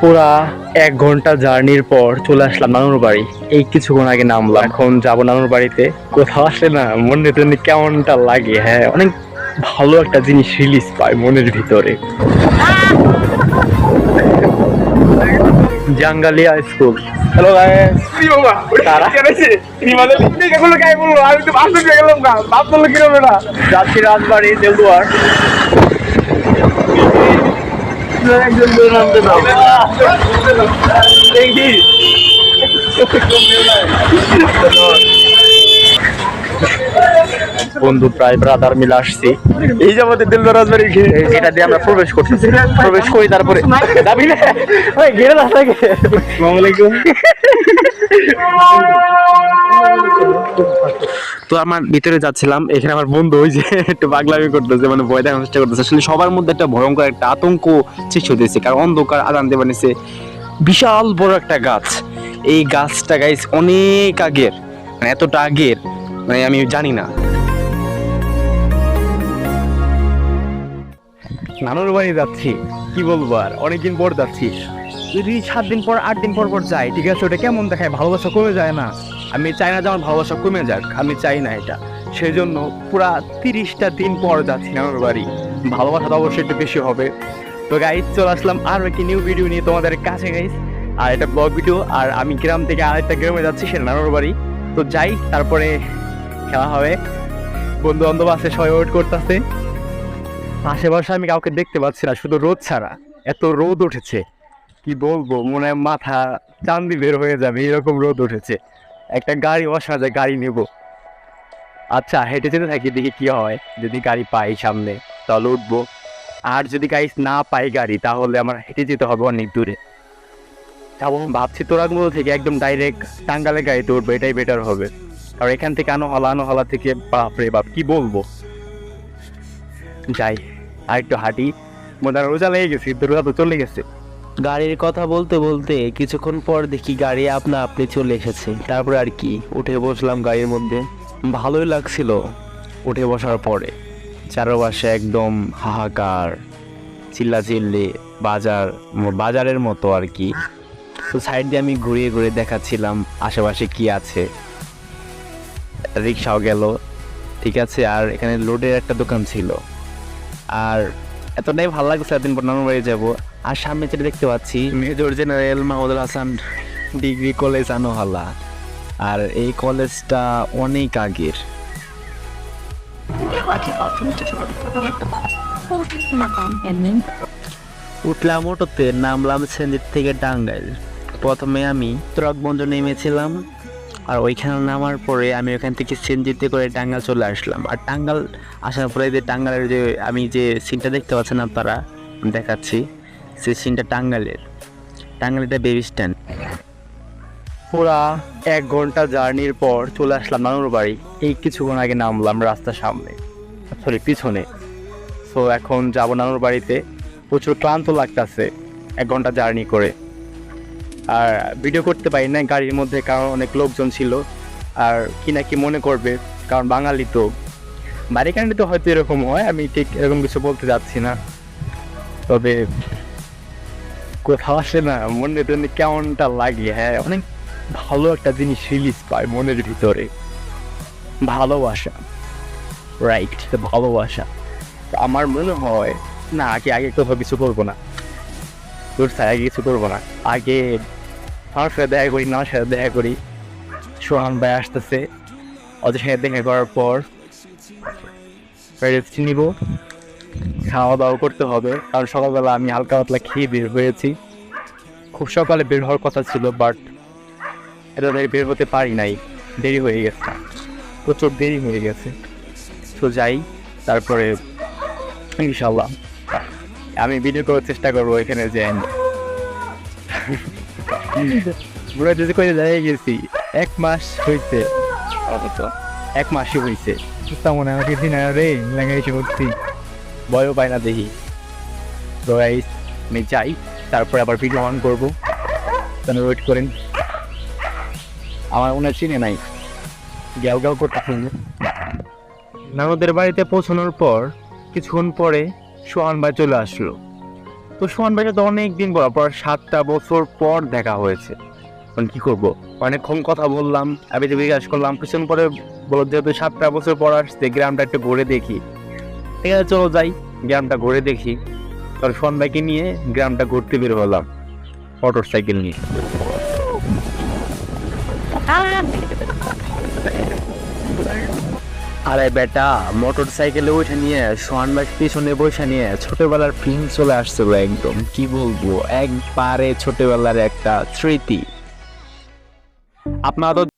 পুরা এক ঘণ্টা জার্নির পর চলে আসলাম নানুর বাড়ি। এই কিছুক্ষণ আগে নামলাম। এখন যাব নানুর বাড়িতে। কোথাও আসলে না মনে তো কেমনটা লাগে। হ্যাঁ অনেক ভালো একটা জিনিস রিলিজ পায় মনের ভিতরে। Jangalia school hello? যাচ্ছি রাজবাড়ি দেলদুয়ার বন্ধু প্রায় ব্রাদার মিলে আসছি। এই যে আমাদের দিল রাজবাড়ি ঘিরে এটা দিয়ে আমরা প্রবেশ করতেছি। প্রবেশ করি তারপরে। যাবি না। ওই ঘিরে আসসালামাইকুম তো আমার ভিতরে যাচ্ছিলাম, এখানে আমার বন্ধু ওই যে একটু পাগলামি করতেছে মানে ভয় দেখানোর চেষ্টা করতেছে। আসলে সবার মধ্যে একটা ভয়ঙ্কর একটা আতঙ্ক সৃষ্টি হতেছে, কারণ অন্ধকার আদান নিছে বিশাল বড় একটা গাছ। এই গাছটা গাইস অনেক আগের মানে এতটা আগের মানে আমি জানি না। নানুর বাড়ি যাচ্ছি, কি বলব আর? অনেকদিন পর যাচ্ছি। যদি সাত দিন পর, আট দিন পর পর যাই, ঠিক আছে? ওটা কেমন দেখায়? ভালোবাসা কমে যায় না। আমি চাই না যে আমার ভালোবাসা কমে যাক, আমি চাই না এটা। সেই জন্য পুরা তিরিশটা দিন পর যাচ্ছি নানুর বাড়ি। ভালোবাসা তো অবশ্যই একটু বেশি হবে। তো গাইজ চলে আসলাম আরও একটি নিউ ভিডিও নিয়ে তোমাদের কাছে গাইজ আর এটা ব্লগ ভিডিও আর আমি গ্রাম থেকে আরেকটা গ্রামে যাচ্ছি, সেটা নানুর বাড়ি। তো যাই, তারপরে খেলা হবে। বন্ধু বান্ধব আছে, সবাই ওয়েট করতেছে। আশেপাশে আমি কাউকে দেখতে পাচ্ছি না, শুধু রোদ ছাড়া। এত রোদ উঠেছে। কি বলব, মনে হয় মাথা চান্দি বের হয়ে যাবে, এরকম রোদ উঠেছে। একটা গাড়ি বসা যায় গাড়ি নেব। আচ্ছা হেঁটে যেতে থাকি দেখি কি হয়। যদি গাড়ি পাই সামনে, তাহলে উঠবো। আর যদি গাড়ি না পাই গাড়ি, তাহলে আমার হেঁটে যেতে হবে অনেক দূরে। যাব ভাবছি তোরাগুলো থেকে একদম ডাইরেক্ট টাঙ্গালে গাড়িতে উঠবো, এটাই বেটার হবে। কারণ এখান থেকে আনো হলা আনো হলা থেকে, বাপরে বাপ, কি বলব? যাই, আর একটু হাঁটি। মনে রোজা লেগে গেছি রোজা তো চলে গেছে। গাড়ির কথা বলতে বলতে কিছুক্ষণ পর দেখি গাড়ি আপনা আপনি চলে এসেছে। তারপরে আর কি, উঠে বসলাম গাড়ির মধ্যে। ভালোই লাগছিল উঠে বসার পরে। চারপাশে একদম হাহাকার, চিল্লাচিল্লি, বাজার, বাজারের মতো আর কি। তো সাইড দিয়ে আমি ঘুরিয়ে ঘুরিয়ে দেখাচ্ছিলাম আশেপাশে কি আছে। রিক্সাও গেল, ঠিক আছে, আর এখানে লোডের একটা দোকান ছিল। আর এতটাই ভালো লাগছে একদিন পর বাড়ি যাব। আর সামনে যেটা দেখতে পাচ্ছি, major general Mahmudul Hasan degree college Anohala. আর এই কলেজটা অনেক আগের। উঠলাম অটোতে, নামলাম সেন্দির থেকে টাঙ্গাইল। প্রথমে আমি তুরাকবঞ্জ নেমেছিলাম, আর ওইখানে নামার পরে আমি ওখান থেকে সেনজিতে করে টাঙ্গাল চলে আসলাম। আর টাঙ্গাল আসার পরে যে টাঙ্গালের যে, আমি যে সিনটা দেখতে পাচ্ছেন আপনারা, দেখাচ্ছি। সিনটা টাঙ্গালের টাঙ্গালের বেবি স্ট্যান্ড পুরা এক ঘণ্টা জার্নির পর চলে আসলাম নানুর বাড়ি। এই কিছুক্ষণ আগে নামলাম রাস্তার সামনে। সরি পিছনে। সো এখন যাব নানুর বাড়িতে। প্রচুর ক্লান্ত লাগতেছে এক ঘণ্টা জার্নি করে। আর ভিডিও করতে পারি না গাড়ির মধ্যে, কারণ অনেক লোকজন ছিল। আর কি না কি মনে করবে, কারণ বাঙালি তো। বাড়ি তো হয়তো এরকম হয়, আমি ঠিক এরকম কিছু বলতে যাচ্ছি না। তবে কোথাও আসে না মনে তো কেমনটা লাগে হ্যাঁ? অনেক ভালো একটা জিনিস রিলিজ পায় মনের ভিতরে। ভালোবাসা রাইট ভালোবাসা। আমার মনে হয়, না, আগে আগে কোথাও কিছু করব না। তোর স্যার আগে কিছু করব না। আগে আমার সাথে দেখা করি, না, সাথে দেখা করি। সোহান ভাই আসতেছে, ওদের সাথে দেখা করার পর নিব। খাওয়া দাওয়া করতে হবে। কারণ সকালবেলা আমি হালকা পাতলা খেয়ে বের হয়েছি। খুব সকালে বের হওয়ার কথা ছিল বাট এটা বের হতে পারি নাই। দেরি হয়ে গেছে। প্রচুর দেরি হয়ে গেছে। তো যাই তারপরে ইনশাল্লাহ আমি ভিডিও করার চেষ্টা করব এখানে যে পুরো যদি করে যাই গেছি। এক মাস হয়েছে এক মাসই হয়েছে তেমন আমাকে দিন রে লেঙ্গাইছে করছি। ভয়ও পাই না দেখি। তো আমি যাই, তারপরে আবার ভিডিও অন করব। তাহলে ওয়েট করেন। আমার ওনার চিনে নাই। গ্যাও গ্যাও করতেছেন নানুদের বাড়িতে পৌঁছানোর পর কিছুক্ষণ পরে সোহান ভাই চলে আসলো। তো সুমন ভাইটা তো অনেক দিন পর পর সাতটা বছর পর দেখা হয়েছে। এখন কি করব? অনেকক্ষণ কথা বললাম আমি যে জিজ্ঞাসা করলাম পিছন পরে বলো যেহেতু সাতটা বছর পর আসছে, গ্রামটা একটু ঘুরে দেখি। ঠিক আছে, চলো যাই। গ্রামটা ঘুরে দেখি। তোর সুমন ভাইকে নিয়ে গ্রামটা ঘুরতে বের হলাম। মোটর সাইকেল নিয়ে। আরে বেটা মোটর সাইকেলে উঠে নিয়ে সোয়ান বাইক পিছনে বসে নিয়ে ছোটবেলার ফিল্ম চলে আসছিল একদম। কি বলব? একবারে ছোটবেলার একটা স্মৃতি। আপনারা তো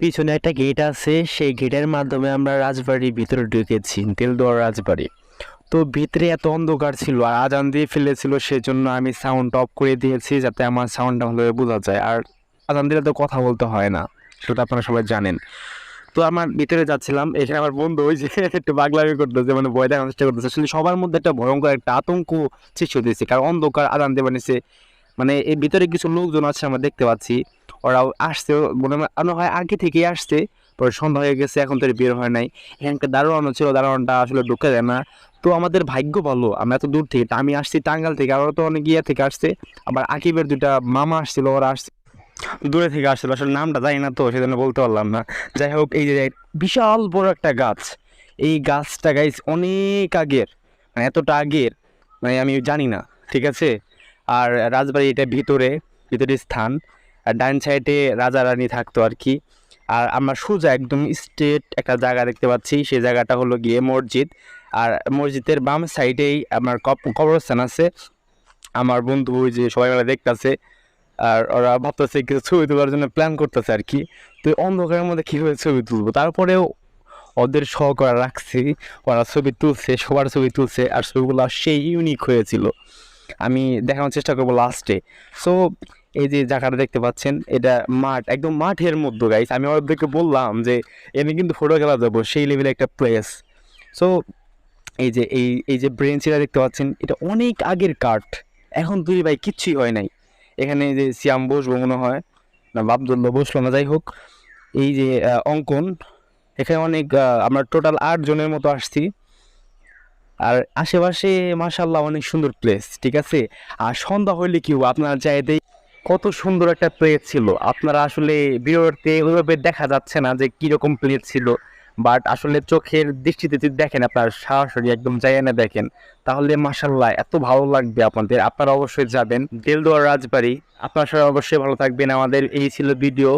পিছনে একটা গেট আছে সেই গেটের মাধ্যমে আমরা রাজবাড়ির ভিতরে ঢুকেছি তেলদোয়ার রাজবাড়ি তো ভিতরে এত অন্ধকার ছিল আর আজান দিয়ে ফেলেছিল সেজন্য আমি সাউন্ড অফ করে দিয়েছি যাতে আমার সাউন্ডটা ভালোভাবে বোঝা যায় আর আজান দিলে তো কথা বলতে হয় না সেটা আপনারা সবাই জানেন তো আমার ভিতরে যাচ্ছিলাম, এখানে আমার বন্ধু ওই যে একটু বাগলামি করতেছে মানে ভয় দেখানোর চেষ্টা করতেছে। আসলে সবার মধ্যে একটা ভয়ঙ্কর একটা আতঙ্ক সৃষ্টি হতেছে কারণ অন্ধকার আদান দিয়ে বানিয়েছে। মানে এর ভিতরে কিছু লোকজন আছে আমরা দেখতে পাচ্ছি, ওরাও আসছে, মনে মনে হয় আগে থেকেই আসছে, পরে সন্ধ্যা হয়ে গেছে, এখন তো বের হয় নাই। এখানকার দারোয়ানও ছিল, দারোয়ানটা আসলে ঢুকে যায় না। তো আমাদের ভাগ্য ভালো, আমরা এত দূর থেকে আমি আসছি টাঙ্গাল থেকে আরও তো অনেক ইয়ে থেকে আসছে। আবার আকিবের দুটা মামা আসছিল, ওরা আসছে দূরে থেকে আসছিল, আসলে নামটা জানি না তো, সেজন্য বলতে পারলাম না। যাই হোক, এই যে বিশাল বড় একটা গাছ। এই গাছটা গাইস অনেক আগের মানে এতটা আগের মানে আমি জানি না, ঠিক আছে? আর রাজবাড়ি এটা ভিতরে ভিতরে স্থান, আর ডান সাইডে রাজা রানী থাকতো আর কি। আর আমরা সোজা একদম স্ট্রেট একটা জায়গা দেখতে পাচ্ছি, সেই জায়গাটা হলো গিয়ে মসজিদ। আর মসজিদের বাম সাইডেই আমার কব- কবরস্থান আছে। আমার বন্ধু যে সবাই মিলে দেখতেছে আর ওরা ভাবতেছে কিছু ছবি তোলার জন্য প্ল্যান করতেছে আর কি। তো অন্ধকারের মধ্যে কীভাবে ছবি তুলবো? তারপরেও ওদের শখ করা রাখছি, ওরা ছবি তুলছে, সবার ছবি তুলছে, আর ছবিগুলো সেই ইউনিক হয়েছিল। আমি দেখানোর চেষ্টা করব লাস্টে সো এই যে জায়গাটা দেখতে পাচ্ছেন, এটা মাঠ, একদম মাঠের মধ্যে গাইস আমি ওদেরকে বললাম যে এমনি কিন্তু ফটো খেলা যাব সেই লেভেলে একটা প্লেস সো এই যে, এই এই যে ব্রেঞ্চিটা দেখতে পাচ্ছেন, এটা অনেক আগের কাঠ। এখন দুই ভাই কিচ্ছুই হয় নাই। এখানে যে সিয়াম বসবো মনে হয়। না বাবদুল্লা বসল না, যাই হোক। এই যে অঙ্কন, এখানে অনেক আমরা টোটাল আট জনের মতো আসছি। আর আশেপাশে মাশাল্লাহ অনেক সুন্দর প্লেস ঠিক আছে? আর সন্ধ্যা হইলে কি আপনারা চাইতেই কত সুন্দর একটা প্লেস ছিল। আপনারা আসলে ভিডিওতে ওইভাবে দেখা যাচ্ছে না যে কীরকম প্লেস ছিল। বাট আসলে চোখের দৃষ্টিতে যদি দেখেন, আপনার সরাসরি একদম যাই না দেখেন, তাহলে মাশাল্লাহ এত ভালো লাগবে আপনাদের। আপনারা অবশ্যই যাবেন দেলদুয়ার রাজবাড়ি। আপনারা সবাই অবশ্যই ভালো থাকবেন। আমাদের এই ছিল ভিডিও।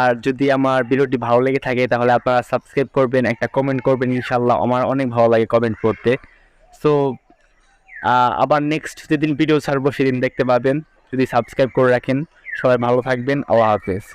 আর যদি আমার ভিডিওটি ভালো লেগে থাকে, তাহলে আপনারা সাবস্ক্রাইব করবেন, একটা কমেন্ট করবেন ইনশাল্লাহ আমার অনেক ভালো লাগে কমেন্ট করতে। সো আবার নেক্সট যেদিন ভিডিও ছাড়বো, সেদিন দেখতে পাবেন। যদি সাবস্ক্রাইব করে রাখেন, সবাই ভালো থাকবেন। আল্লাহ হাফেজ।